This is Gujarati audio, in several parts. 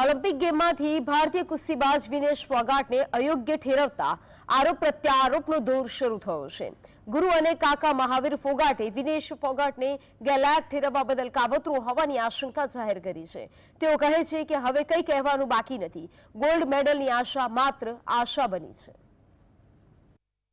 ઓલિમ્પિક ગેમમાંથી ભારતીય કુસ્તીબાજ વિનેશ ફોગાટને અયોગ્ય ઠેરવતા આરોપ પ્રત્યારોપનો દોર શરૂ થયો છે. ગુરુ અને કાકા મહાવીર ફોગાટે વિનેશ ફોગાટને ગેલાયક ઠેરવવા બદલ કાવતરું હોવાની આશંકા જાહેર કરી છે. તેઓ કહે છે કે હવે કંઈ કહેવાનું બાકી નથી. ગોલ્ડ મેડલની આશા માત્ર આશા બની છે.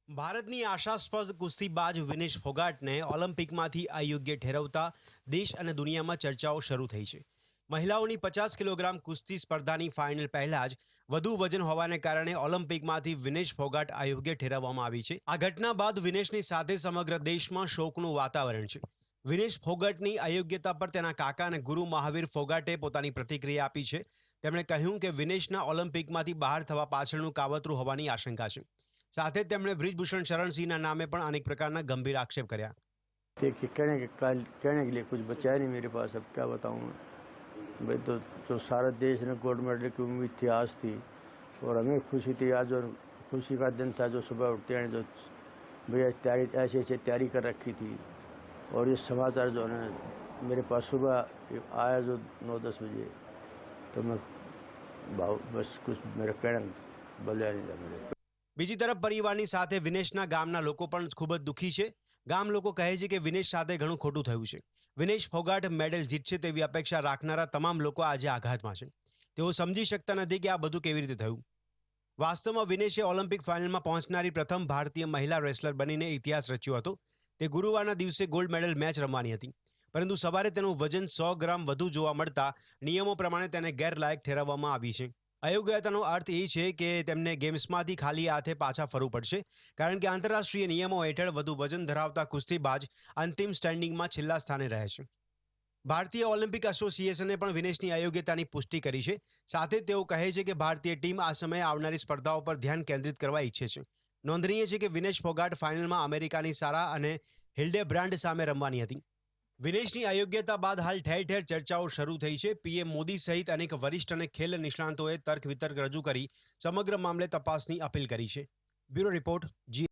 ભારતની આશાસ્પદ કુસ્તીબાજ વિનેશ ફોગાટને ઓલિમ્પિકમાંથી અયોગ્ય ઠેરવતા દેશ અને દુનિયામાં ચર્ચાઓ શરૂ થઈ છે. મહિલાઓની પચાસ કિલોગ્રામ કુસ્તી સ્પર્ધાની ફાઇનલ પહેલા જ વધુ વજન હોવાને કારણે ઓલિમ્પિકમાંથી વિનેશ ફોગાટ અયોગ્ય ઠેરવવામાં આવી છે આ ઘટના બાદ વિનેશની સાથે સમગ્ર દેશમાં શોકનું વાતાવરણ છે વિનેશ ફોગાટની અયોગ્યતા પર તેના કાકા અને ગુરુ મહાવીર ફોગાટે પોતાની પ્રતિક્રિયા આપી છે તેમણે કહ્યું કે વિનેશના ઓલિમ્પિકમાંથી બહાર થવા પાછળનું કાવતરું હોવાની આશંકા છે સાથે જ તેમણે બ્રિજભૂષણ શરણસિંહના નામે પણ અનેક પ્રકારના ગંભીર આક્ષેપ કર્યા देखिए कहने के काल कहने के लिए कुछ बचा नहीं मेरे पास अब क्या बताऊँ मैं भाई तो जो सारा देश ने गोल्ड मेडल की उम्मीद थी आज थी और हमें खुशी थी आज और खुशी का दिन था जो सुबह उठते हैं जो भैया तैयारी ऐसे ऐसे तैयारी कर रखी थी और ये समाचार जो है मेरे पास सुबह आया जो नौ दस बजे तो मैं भाव बस कुछ मेरा कहना बोलिया नहीं था मेरे બીજી તરફ પરિવારની સાથે વિનેશના ગામના લોકો પણ ખૂબ જ દુઃખી છે ગામ લોકો કહે છે કે વિનેશ સાથે ઘણું ખોટું થયું છે. વિનેશ ફોગાટ મેડલ જીતશે તેવી અપેક્ષા રાખનારા તમામ લોકો આજે આઘાતમાં છે. તેઓ સમજી શકતા નથી કે આ બધું કેવી રીતે થયું. વાસ્તવમાં વિનેશે ઓલિમ્પિક ફાઇનલમાં પહોંચનારી પ્રથમ ભારતીય મહિલા રેસલર બનીને ઇતિહાસ રચ્યો હતો. તે ગુરુવારના દિવસે ગોલ્ડ મેડલ મેચ રમવાની હતી. પરંતુ સવારે તેનું વજન સો ગ્રામ વધુ જોવા મળતા નિયમો પ્રમાણે તેને ગેરલાયક ઠેરવવામાં આવી છે. અયોગ્યતાનો અર્થ એ છે કે તેમને ગેમ્સમાંથી ખાલી હાથે પાછા ફરવું પડશે. કારણ કે આંતરરાષ્ટ્રીય નિયમો હેઠળ વધુ વજન ધરાવતા કુસ્તીબાજ અંતિમ સ્ટેન્ડિંગમાં છેલ્લા સ્થાને રહે છે. ભારતીય ઓલિમ્પિક એસોસિએશને પણ વિનેશની અયોગ્યતાની પુષ્ટિ કરી છે. સાથે તેઓ કહે છે કે ભારતીય ટીમ આ સમયે આવનારી સ્પર્ધાઓ પર ધ્યાન કેન્દ્રિત કરવા ઈચ્છે છે. નોંધનીય છે કે વિનેશ ફોગાટ ફાઇનલમાં અમેરિકાની સારા અને હિલ્ડે બ્રાન્ડ સામે રમવાની હતી. વિનેશની અયોગ્યતા બાદ હાલ ઠેર ઠેર ચર્ચાઓ શરૂ થઈ છે. પીએમ મોદી સહિત અનેક વરિષ્ઠ અને ખેલ નિષ્ણાંતોએ તર્ક વિતર્ક રજૂ કરી સમગ્ર મામલે તપાસની અપીલ કરી છે. બ્યુરો રિપોર્ટ, જી.